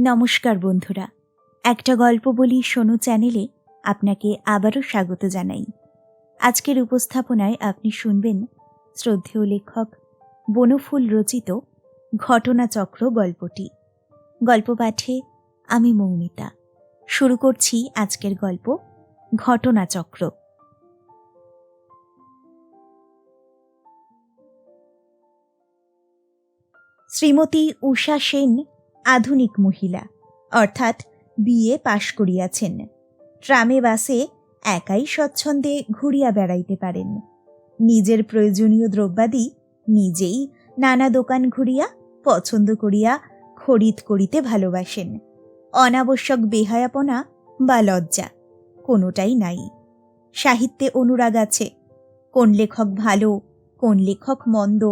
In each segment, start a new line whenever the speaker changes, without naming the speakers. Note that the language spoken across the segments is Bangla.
নমস্কার বন্ধুরা। একটা গল্প বলি শোনো চ্যানেলে আপনাকে আবারও স্বাগত জানাই। আজকের উপস্থাপনায় আপনি শুনবেন শ্রদ্ধেয় লেখক বনফুল রচিত ঘটনাচক্র গল্পটি। গল্প পাঠে আমি মৌমিতা। শুরু করছি আজকের গল্প ঘটনাচক্র। শ্রীমতী উষা সেন আধুনিক মহিলা। অর্থাৎ বিয়ে পাশ করিয়াছেন। ট্রামে বাসে একাই স্বচ্ছন্দে ঘুরিয়া বেড়াইতে পারেন। নিজের প্রয়োজনীয় দ্রব্যাদি নিজেই নানা দোকান ঘুরিয়া, পছন্দ করিয়া খরিদ করিতে ভালোবাসেন। অনাবশ্যক বেহায়াপনা বা লজ্জা কোনোটাই নাই। সাহিত্যে অনুরাগ আছে। কোন লেখক ভালো, কোন লেখক মন্দ,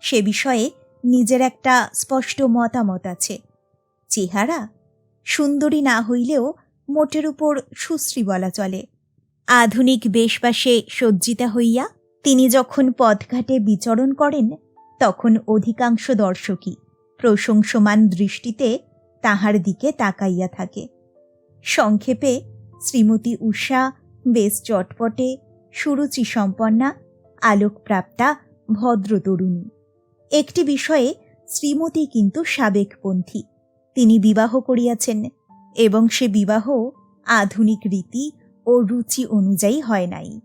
সে বিষয়ে নিজের একটা স্পষ্ট মতামত আছে। চেহারা সুন্দরী না হইলেও মোটের উপর সুশ্রী বলা চলে। আধুনিক বেশবাসে সজ্জিতা হইয়া তিনি যখন পথঘাটে বিচরণ করেন, তখন অধিকাংশ দর্শকই প্রশংসমান দৃষ্টিতে তাহার দিকে তাকাইয়া থাকে। সংক্ষেপে শ্রীমতী উষা বেশ চটপটে সুরুচি সম্পন্না, আলোকপ্রাপ্তা ভদ্র তরুণী একটি বিষয়ে শ্রীমতী কিন্তু সাবেকপন্থী। তিনি বিবাহ করিয়াছেন এবং সে বিবাহ আধুনিক রীতি ও রুচি অনুযায়ী হয় নাই।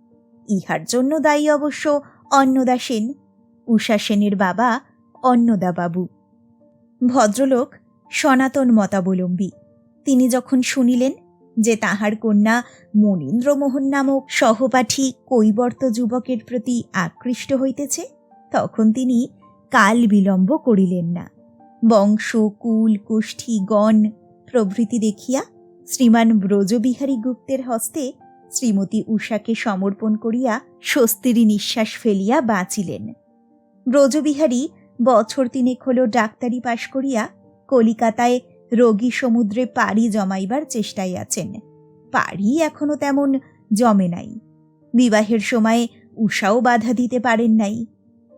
ইহার জন্য দায়ী অবশ্য অন্নদা সেন। উষা সেনের বাবা অন্নদাবাবু ভদ্রলোক সনাতন মতাবলম্বী। তিনি যখন শুনিলেন যে তাহার কন্যা মনীন্দ্রমোহন নামক সহপাঠী কৈবর্ত যুবকের প্রতি আকৃষ্ট হইতেছে, তখন তিনি কাল বিলম্ব করিলেন না। বংশ কুল কুষ্ঠী গণ প্রভৃতি দেখিয়া শ্রীমান ব্রজবিহারী গুপ্তের হস্তে শ্রীমতী উষাকে সমর্পণ করিয়া স্বস্তিরী নিঃশ্বাস ফেলিয়া বাঁচিলেন। ব্রজবিহারী বছর তিনেক হল ডাক্তারি পাশ করিয়া কলিকাতায় রোগী সমুদ্রে পাড়ি জমাইবার চেষ্টায় আছেন। পাড়ি এখনও তেমন জমে নাই। বিবাহের সময় উষাও বাধা দিতে পারেন নাই।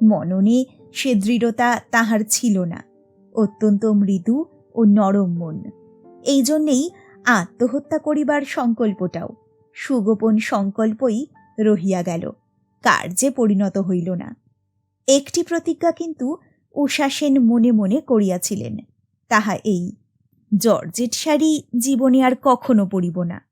মননে সে দৃঢ়তা তাহার ছিল না। অত্যন্ত মৃদু ও নরম মন। এই জন্যেই আত্মহত্যা করিবার সংকল্পটাও, সুগোপন সংকল্পই রহিয়া গেল কার্যে পরিণত হইল না। একটি প্রতিজ্ঞা কিন্তু উষা সেন মনে মনে করিয়াছিলেন, তাহা এই, জর্জেট শাড়ি জীবনে আর কখনো পরিব না।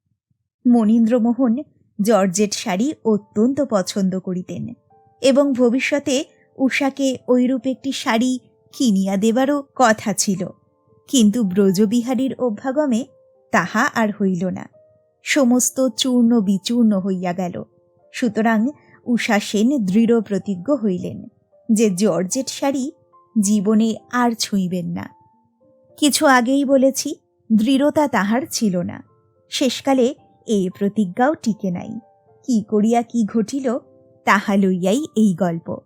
মনীন্দ্রমোহন জর্জেট শাড়ি অত্যন্ত পছন্দ করিতেন এবং ভবিষ্যতে উষাকে ঐরূপ একটি শাড়ি কিনিয়া দেবারও কথা ছিল। কিন্তু ব্রজবিহারীর অভ্যাগমে তাহা আর হইল না। সমস্ত চূর্ণ বিচূর্ণ হইয়া গেল। সুতরাং উষা সেন দৃঢ় প্রতিজ্ঞ হইলেন যে জর্জেট শাড়ি জীবনে আর ছুঁইবেন না। কিছু আগেই বলেছি, দৃঢ়তা তাহার ছিল না। শেষকালে এই প্রতিজ্ঞাও টিকে নাই। কি করিয়া কি ঘটিল, তাহা লইয়াই এই গল্প।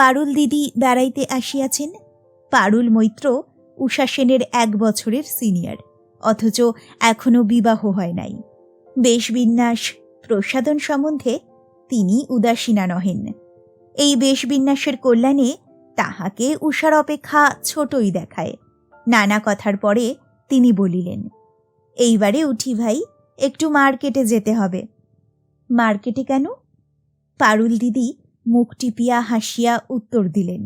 পারুল দিদি বেড়াইতে আসিয়াছেন। পারুল মৈত্র উষা সেনের এক বছরের সিনিয়র, অথচ এখনও বিবাহ হয় নাই। বেশবিন্যাস প্রসাদন সম্বন্ধে তিনি উদাসীনা নহেন। এই বেশবিন্যাসের কল্যাণে তাহাকে উষার অপেক্ষা ছোটই দেখায়। নানা কথার পরে তিনি বলিলেন, এইবারে উঠি ভাই, একটু মার্কেটে যেতে হবে। মার্কেটে কেন? পারুল দিদি মুখ টিপিয়া হাসিয়া উত্তর দিলেন,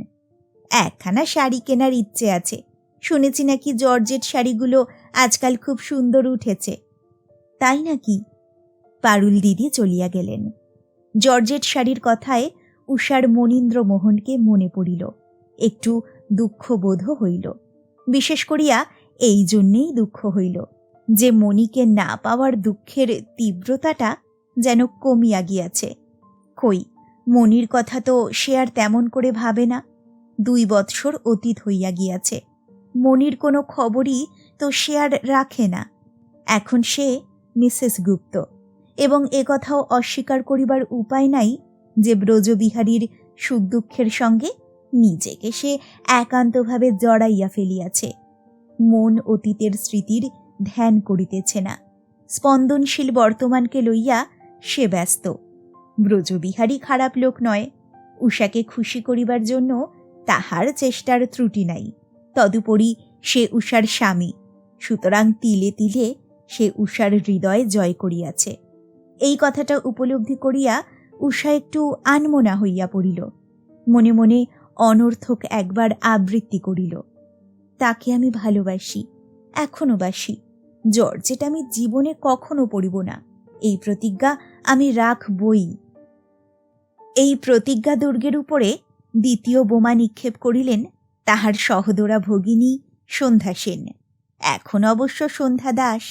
একখানা শাড়ি কেনার ইচ্ছে আছে। শুনেছি নাকি জর্জেট শাড়িগুলো আজকাল খুব সুন্দর উঠেছে। তাই নাকি? পারুল দিদি চলিয়া গেলেন। জর্জেট শাড়ির কথায় উষার মনীন্দ্র মোহনকে মনে পড়িল, একটু দুঃখবোধ হইল। বিশেষ করিয়া এই জন্যেই দুঃখ হইল যে মণিকে না পাওয়ার দুঃখের তীব্রতাটা যেন কমিয়া গিয়াছে। কই মনির কথা তো সে আর তেমন করে ভাবে না। দুই বৎসর অতীত হইয়া গিয়াছে। মনির কোনো খবরই তো সে আর রাখে না। এখন সে মিসেস গুপ্ত। এবং এ কথাও অস্বীকার করিবার উপায় নাই যে ব্রজবিহারীর সুখ দুঃখের সঙ্গে নিজেকে সে একান্তভাবে জড়াইয়া ফেলিয়াছে। মন অতীতের স্মৃতির ধ্যান করিতেছে না। স্পন্দনশীল বর্তমানকে লইয়া সে ব্যস্ত। ব্রজবিহারী খারাপ লোক নয়। উষাকে খুশি করিবার জন্য তাহার চেষ্টার ত্রুটি নাই। তদুপরি সে উষার স্বামী। সুতরাং তিলে তিলে সে উষার হৃদয় জয় করিয়াছে। এই কথাটা উপলব্ধি করিয়া উষা একটু আনমনা হইয়া পড়িল। মনে মনে অনর্থক একবার আবৃত্তি করিল। তাকে আমি ভালোবাসি, এখনও বাসি। জর্জেট আমি জীবনে কখনো পড়িব না। এই প্রতিজ্ঞা আমি রাখবই। এই প্রতিজ্ঞা দুর্গের উপরে দ্বিতীয় বোমা নিক্ষেপ করিলেন তাহার সহদরা ভগিনী সন্ধ্যা সেন। এখন অবশ্য সন্ধ্যা দাস,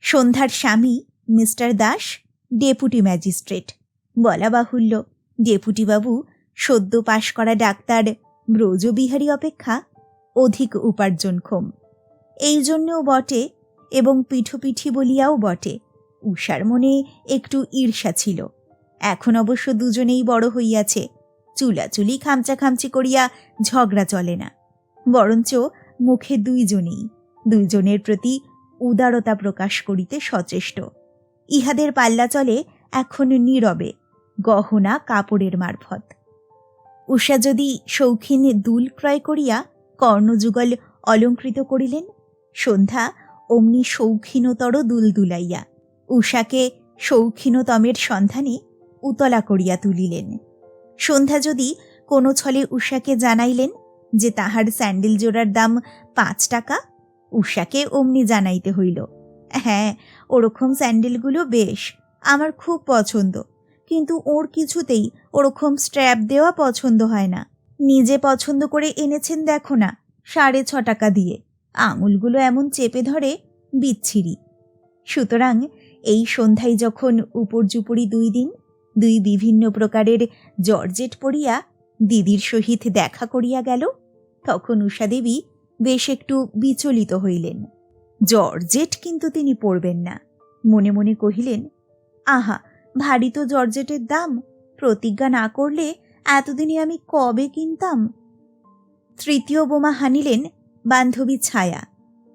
সন্ধ্যার স্বামী মিস্টার দাস, ডেপুটি ম্যাজিস্ট্রেট। বলা বাহুল্য, ডেপুটিবাবু সদ্য পাশ করা ডাক্তার ব্রজবিহারী অপেক্ষা অধিক উপার্জনক্ষম। এই জন্যও বটে এবং পিঠোপিঠি বলিয়াও বটে। উষার মনে একটু ঈর্ষা ছিল। এখন অবশ্য দুজনেই বড় হইয়াছে। চুলাচুলি খামচা খামচি করিয়া ঝগড়া চলে না। বরঞ্চ মুখে দুইজনেই, দুইজনের প্রতি উদারতা প্রকাশ করিতে সচেষ্ট। ইহাদের পাল্লা চলে এখন নীরবে, গহনা কাপড়ের মারফত। উষা যদি শৌখিন দুল ক্রয় করিয়া কর্ণযুগল অলঙ্কৃত করিলেন, সন্ধ্যা অমনি শৌখিনতর দুল দুলাইয়া, উষাকে শৌখিনতমের সন্ধানে উতলা করিয়া তুলিলেন। সন্ধ্যা যদি কোনো ছলে উষাকে জানাইলেন যে তাহার স্যান্ডেল জোড়ার দাম পাঁচ টাকা উষাকে অমনি জানাইতে হইল হ্যাঁ ওরকম স্যান্ডেলগুলো বেশ, আমার খুব পছন্দ। কিন্তু ওর কিছুতেই ওরকম স্ট্র্যাপ দেওয়া পছন্দ হয় না। নিজে পছন্দ করে এনেছেন দেখো না, সাড়ে ছ টাকা দিয়ে। আঙুলগুলো এমন চেপে ধরে, বিচ্ছিরি। সুতরাং এই সন্ধ্যায় যখন উপর্যুপরি দুই দিন দুই বিভিন্ন প্রকারের জর্জেট পড়িয়া দিদির সহিত দেখা করিয়া গেল। তখন উষাদেবী বেশ একটু বিচলিত হইলেন। জর্জেট কিন্তু তিনি পড়বেন না। মনে মনে কহিলেন, আহা, ভারী তো জর্জেটের দাম। প্রতিজ্ঞা না করলে এতদিনে আমি কবে কিনতাম? তৃতীয় বোমা হানিলেন বান্ধবী ছায়া।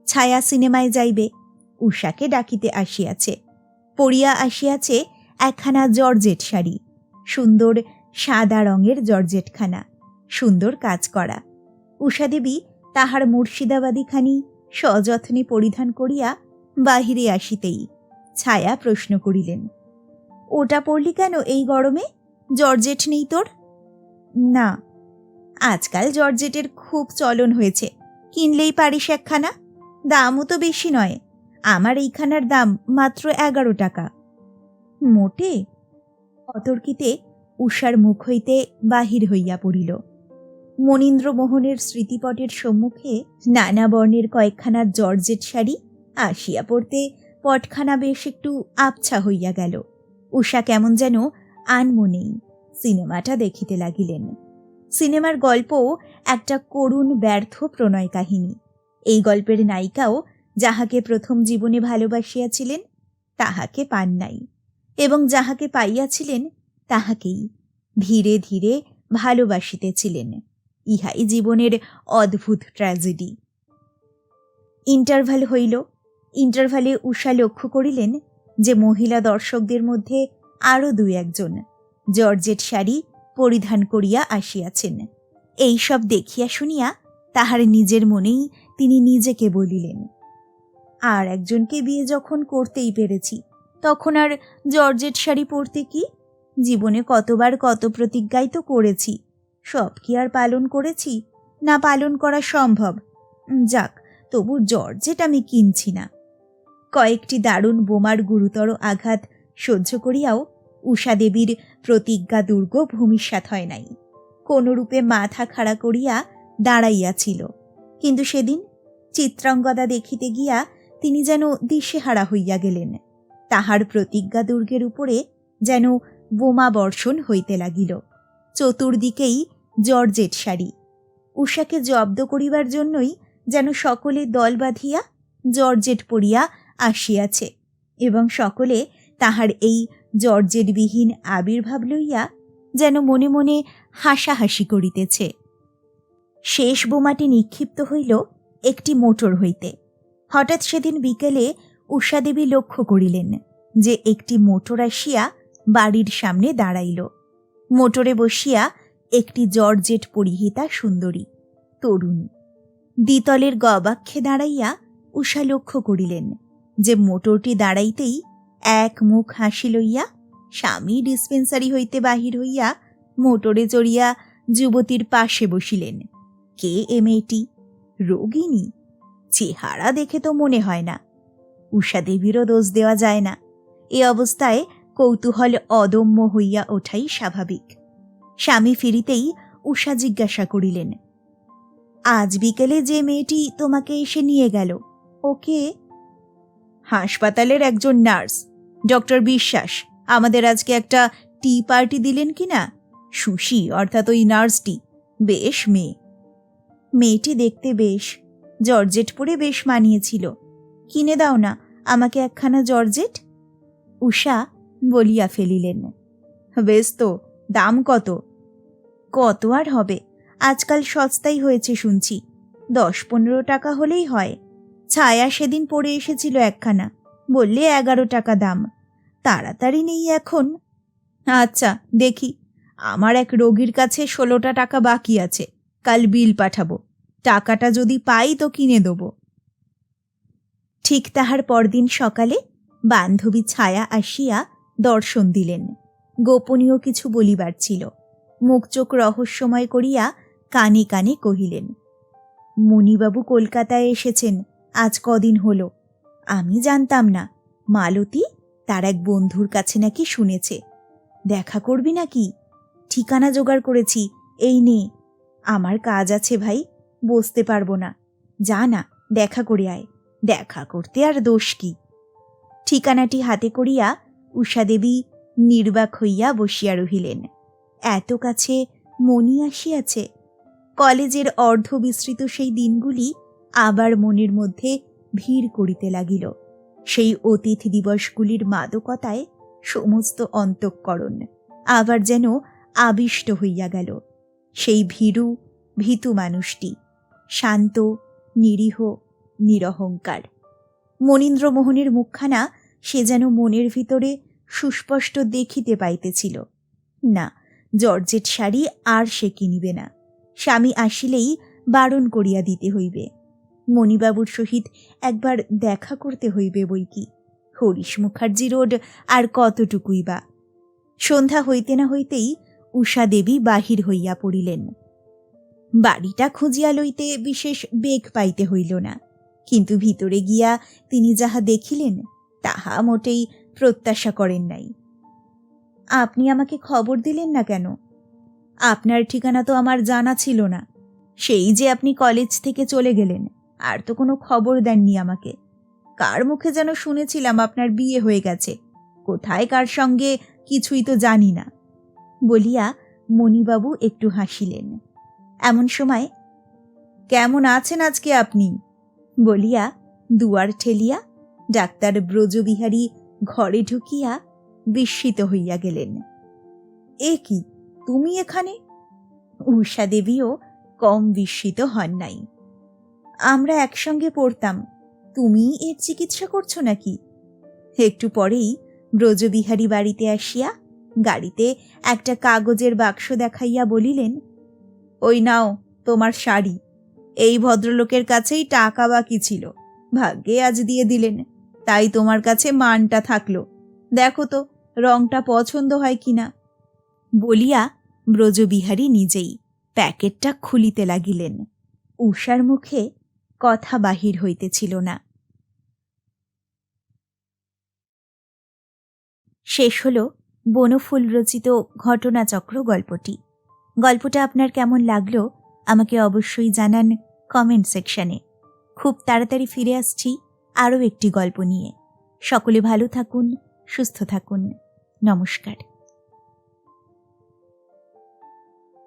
ছায়া সিনেমায় যাইবে উষাকে ডাকিতে আসিয়াছে। পড়িয়া আসিয়াছে একখানা জর্জেট শাড়ি, সুন্দর সাদা রঙের জর্জেটখানা, সুন্দর কাজ করা। উষাদেবী তাহার মুর্শিদাবাদীখানি সযত্নে পরিধান করিয়া বাহিরে আসিতেই ছায়া প্রশ্ন করিলেন, ওটা পড়লি কেন এই গরমে? জর্জেট নেই তোর? না, আজকাল জর্জেটের খুব চলন হয়েছে, কিনলেই পারিস একখানা, দামও তো বেশি নয়, আমার এইখানার দাম মাত্র এগারো টাকা। মোটে? অতর্কিতে উষার মুখ হইতে বাহির হইয়া পড়িল। মনীন্দ্রমোহনের স্মৃতিপটের সম্মুখে নানা বর্ণের কয়েকখানা জর্জেট শাড়ি আসিয়া পড়তে পটখানা বেশ একটু আবছা হইয়া গেল। উষা কেমন যেন আনমনেই সিনেমাটা দেখিতে লাগিলেন। সিনেমার গল্প একটা করুণ ব্যর্থ প্রণয় কাহিনী। এই গল্পের নায়িকাও যাহাকে প্রথম জীবনে ভালোবাসিয়াছিলেন, তাহাকে পান নাই। এবং যাহাকে পাইয়াছিলেন তাহাকেই ধীরে ধীরে ভালোবাসিতেছিলেন। ইহাই জীবনের অদ্ভুত ট্র্যাজেডি ইন্টারভাল হইল। ইন্টারভালে উষা লক্ষ্য করিলেন যে মহিলা দর্শকদের মধ্যে আরও দুই একজন জর্জেট শাড়ি পরিধান করিয়া আসিয়াছেন। এই সব দেখিয়া শুনিয়া তাহার নিজের মনেই তিনি নিজেকে বলিলেন, আর একজনকে বিয়ে যখন করতেই পেরেছি তখন আর জর্জেট শাড়ি পরতে কি? জীবনে কতবার কত প্রতিজ্ঞাই তো করেছি। সব কি আর পালন করেছি? না পালন করা সম্ভব। যাক, তবু জর্জেট আমি কিনছি না। কয়েকটি দারুণ বোমার গুরুতর আঘাত সহ্য করিয়াও উষা দেবীর প্রতিজ্ঞা দুর্গ ভূমিষ্যাত হয় নাই। কোনরূপে মাথা খাড়া করিয়া দাঁড়াইয়াছিল। কিন্তু সেদিন চিত্রাঙ্গদা দেখিতে গিয়া তিনি যেন দিশেহারা হইয়া গেলেন। তাহার প্রতিজ্ঞা দুর্গের উপরে যেন বোমা বর্ষণ হইতে লাগিল। চতুর্দিকেই জর্জেট শাড়ি। উষাকে জব্দ করিবার জন্যই যেন সকলে দল বাঁধিয়া জর্জেট পড়িয়া আসিয়াছে এবং সকলে তাহার এই জর্জেটবিহীন আবির্ভাব লইয়া যেন মনে মনে হাসাহাসি করিতেছে। শেষ বোমাটি নিক্ষিপ্ত হইল একটি মোটর হইতে। হঠাৎ সেদিন বিকেলে উষাদেবী লক্ষ্য করিলেন যে একটি মোটর আসিয়া বাড়ির সামনে দাঁড়াইল। মোটরে বসিয়া একটি জর্জেট পরিহিতা সুন্দরী, তরুণী। দ্বিতলের গবাক্ষে দাঁড়াইয়া উষা লক্ষ্য করিলেন যে মোটরটি দাঁড়াইতেই এক মুখ হাসি লইয়া স্বামী ডিসপেন্সারি হইতে বাহির হইয়া মোটরে চড়িয়া যুবতীর পাশে বসিলেন। কে এ মেয়েটি? রোগিনী চেহারা দেখে তো মনে হয় না। উষা দেবীরও দোষ দেওয়া যায় না। এ অবস্থায় কৌতূহল অদম্য হইয়া ওঠাই স্বাভাবিক। স্বামী ফিরিতেই উষা জিজ্ঞাসা করিলেন, আজ বিকেলে যে মেয়েটি তোমাকে এসে নিয়ে গেল ওকে হাসপাতালের একজন নার্স, ডক্টর বিশ্বাস। আমাদের আজকে একটা টি পার্টি দিলেন কি না? সুশি, অর্থাৎ ওই নার্সটি। বেশ মেয়ে। মেয়েটি দেখতে বেশ জর্জেট পরে বেশ মানিয়েছিল। কিনে দাও না, আমাকে একখানা জর্জেট? উষা বলিয়া ফেলিলেন। বেশ তো, দাম কত? কত আর হবে? আজকাল সস্তাই হয়েছে শুনছি। দশ পনেরো টাকা হলেই হয়। ছায়া সেদিন পড়ে এসেছিল একখানা, বললে এগারো টাকা দাম। তাড়াতাড়ি নেই এখন। আচ্ছা দেখি। আমার এক রোগীর কাছে ষোলোটা টাকা বাকি আছে, কাল বিল পাঠাবো। টাকাটা যদি পাই তো কিনে দেবো। ঠিক তাহার পরদিন সকালে বান্ধবী ছায়া আসিয়া দর্শন দিলেন। গোপনীয় কিছু বলিবার ছিল। মুখ চোখ রহস্যময় করিয়া কানে কানে কহিলেন মণিবাবু কলকাতায় এসেছেন, আজ কদিন হলো। আমি জানতাম না, মালতী তার এক বন্ধুর কাছে নাকি শুনেছে। দেখা করবি নাকি? ঠিকানা জোগাড় করেছি, এই নে। আমার কাজ আছে ভাই, বসতে পারব না। যা না, দেখা করে আয়। দেখা করতে আর দোষ কি? ঠিকানাটি হাতে করিয়া উষাদেবী নির্বাক হইয়া বসিয়া রহিলেন। এত কাছে মনি আসিয়াছে। কলেজের অর্ধ বিস্তৃত সেই দিনগুলি আবার মনের মধ্যে ভিড় করিতে লাগিল। সেই অতিথি দিবসগুলির মাদকতায় সমস্ত অন্তঃকরণ আবার যেন আবিষ্ট হইয়া গেল। সেই ভীরু, ভীতু মানুষটি, শান্ত, নিরীহ নিরহংকার। মনীন্দ্রমোহনের মুখখানা সে যেন মনের ভিতরে সুস্পষ্ট দেখিতে পাইতেছিল। না, জর্জেট শাড়ি আর সে কিনিবে না। স্বামী আসিলেই বারণ করিয়া দিতে হইবে। মণিবাবুর সহিত একবার দেখা করতে হইবে বই কি? হরিশ মুখার্জি রোড আর কতটুকুই বা? সন্ধ্যা হইতে না হইতেই উষা দেবী বাহির হইয়া পড়িলেন। বাড়িটা খুঁজিয়া লইতে বিশেষ বেগ পাইতে হইল না। কিন্তু ভিতরে গিয়া তিনি যাহা দেখিলেন, তাহা মোটেই প্রত্যাশা করেন নাই। আপনি আমাকে খবর দিলেন না কেন? আপনার ঠিকানা তো আমার জানা ছিল না। সেই যে আপনি কলেজ থেকে চলে গেলেন, আর তো কোনো খবর দেননি আমাকে। কার মুখে যেন শুনেছিলাম আপনার বিয়ে হয়ে গেছে? কোথায় কার সঙ্গে কিছুই তো জানি না। বলিয়া মণিবাবু একটু হাসিলেন। এমন সময়, কেমন আছেন আজকে আপনি? বলিয়া দুয়ার ঠেলিয়া ডাক্তার ব্রজবিহারী ঘরে ঢুকিয়া বিস্মিত হইয়া গেলেন। এ কি, তুমি এখানে? উষা দেবীও কম বিস্মিত হন নাই। আমরা একসঙ্গে পড়তাম, তুমি এর চিকিৎসা করছ নাকি? একটু পরেই ব্রজবিহারী বাড়িতে আসিয়া গাড়িতে একটা কাগজের বাক্স দেখাইয়া বলিলেন, ওই নাও তোমার শাড়ি। এই ভদ্রলোকের কাছেই টাকা বাকি ছিল। ভাগ্যে আজ দিয়ে দিলেন, তাই তোমার কাছে মানটা থাকল। দেখো তো, রংটা পছন্দ হয় কিনা। বলিয়া ব্রজবিহারী নিজেই প্যাকেটটা খুলিতে লাগিলেন। উষার মুখে কথা বাহির হইতেছিল না। শেষ হল বনফুল রচিত ঘটনাচক্র গল্পটি। গল্পটা আপনার কেমন লাগল আমাকে অবশ্যই জানান কমেন্ট সেকশনে খুব তাড়াতাড়ি ফিরে আসছি আরও একটি গল্প নিয়ে। সকলে ভালো থাকুন, সুস্থ থাকুন। নমস্কার।